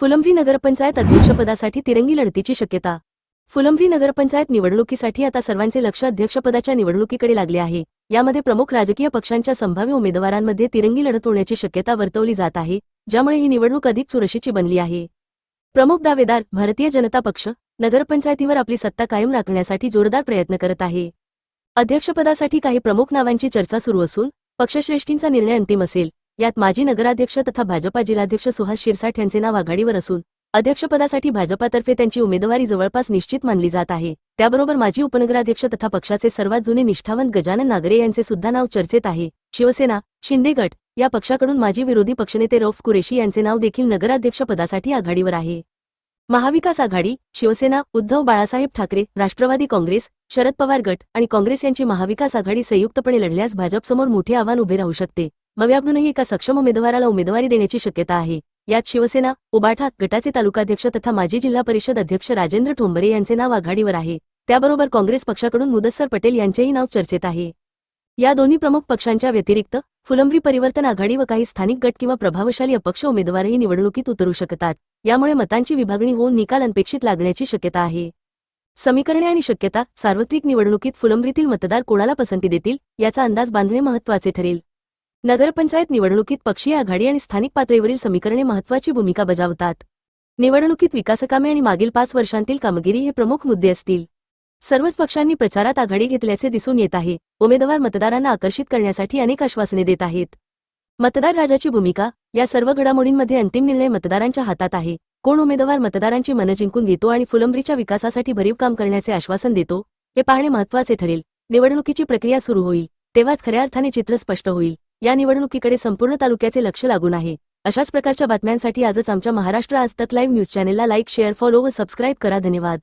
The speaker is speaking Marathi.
फुलंब्री नगरपंचायत अध्यक्षपदासाठी तिरंगी लढतीची शक्यता. फुलंब्री नगरपंचायत निवडणुकीसाठी आता सर्वांचे लक्ष अध्यक्षपदाच्या निवडणुकीकडे लागले आहे. यामध्ये प्रमुख राजकीय पक्षांच्या संभाव्य उमेदवारांमध्ये तिरंगी लढत होण्याची शक्यता वर्तवली जात आहे ज्यामुळे ही निवडणूक अधिक चुरशीची बनली आहे. प्रमुख दावेदार भारतीय जनता पक्ष नगरपंचायतीवर आपली सत्ता कायम राखण्यासाठी जोरदार प्रयत्न करत आहे. अध्यक्षपदासाठी काही प्रमुख नावांची चर्चा सुरू असून पक्षश्रेष्ठींचा निर्णय अंतिम असेल. यात माजी नगराध्यक्ष तथा भाजपा जिल्हाध्यक्ष सुहास शिरसाठ यांचे नाव आघाडीवर असून अध्यक्षपदासाठी भाजपातर्फे त्यांची उमेदवारी जवळपास निश्चित मानली जात आहे. त्याबरोबर माजी उपनगराध्यक्ष तथा पक्षाचे सर्वात जुने निष्ठावंत गजानन नागरे यांचे सुद्धा नाव चर्चेत आहे. शिवसेना शिंदे गट या पक्षाकडून माजी विरोधी पक्षनेते रौफ कुरेशी यांचे नाव देखील नगराध्यक्षपदासाठी आघाडीवर आहे. महाविकास आघाडी शिवसेना उद्धव बाळासाहेब ठाकरे राष्ट्रवादी काँग्रेस शरद पवार गट आणि काँग्रेस यांची महाविकास आघाडी संयुक्तपणे लढल्यास भाजपसमोर मोठे आव्हान उभे राहू शकते. मव्याकडूनही एका सक्षम उमेदवाराला उमेदवारी देण्याची शक्यता आहे. यात शिवसेना उबाठा गटाचे तालुकाध्यक्ष तथा माजी जिल्हा परिषद अध्यक्ष राजेंद्र ठोंबरे यांचे नाव आघाडीवर आहे. त्याबरोबर काँग्रेस पक्षाकडून मुदस्सर पटेल यांचेही नाव चर्चेत आहे. या दोन्ही प्रमुख पक्षांच्या व्यतिरिक्त फुलंब्री परिवर्तन आघाडी व काही स्थानिक गट किंवा प्रभावशाली अपक्ष उमेदवारही निवडणुकीत उतरू शकतात. यामुळे मतांची विभागणी होऊन निकाल अनपेक्षित लागण्याची शक्यता आहे. समीकरणे आणि शक्यता सार्वत्रिक निवडणुकीत फुलंब्रीतील मतदार कोणाला पसंती देतील याचा अंदाज बांधणे महत्त्वाचे ठरेल. नगरपंचायत निवडणुकीत पक्षीय आघाडी आणि स्थानिक पातळीवरील समीकरणे महत्त्वाची भूमिका बजावतात. निवडणुकीत विकासकामे आणि मागील पाच वर्षांतील कामगिरी हे प्रमुख मुद्दे असतील. सर्वच पक्षांनी प्रचारात आघाडी घेतल्याचे दिसून येत आहे. उमेदवार मतदारांना आकर्षित करण्यासाठी अनेक आश्वासने देत आहेत. मतदार राजाची भूमिका या सर्व घडामोडींमध्ये अंतिम निर्णय मतदारांच्या हातात आहे. कोण उमेदवार मतदारांची मनं जिंकून घेतो आणि फुलंब्रीच्या विकासासाठी भरीव काम करण्याचे आश्वासन देतो हे पाहणे महत्त्वाचे ठरेल. निवडणुकीची प्रक्रिया सुरू होईल तेव्हाच खऱ्या अर्थाने चित्र स्पष्ट होईल. या निवडणुकीकडे संपूर्ण तालुक्याचे लक्ष लागून आहे. अशाच प्रकारच्या बातम्यांसाठी आजच आमच्या महाराष्ट्र आज तक लाईव्ह न्यूज चॅनेलला लाईक शेअर फॉलो व सबस्क्राईब करा. धन्यवाद.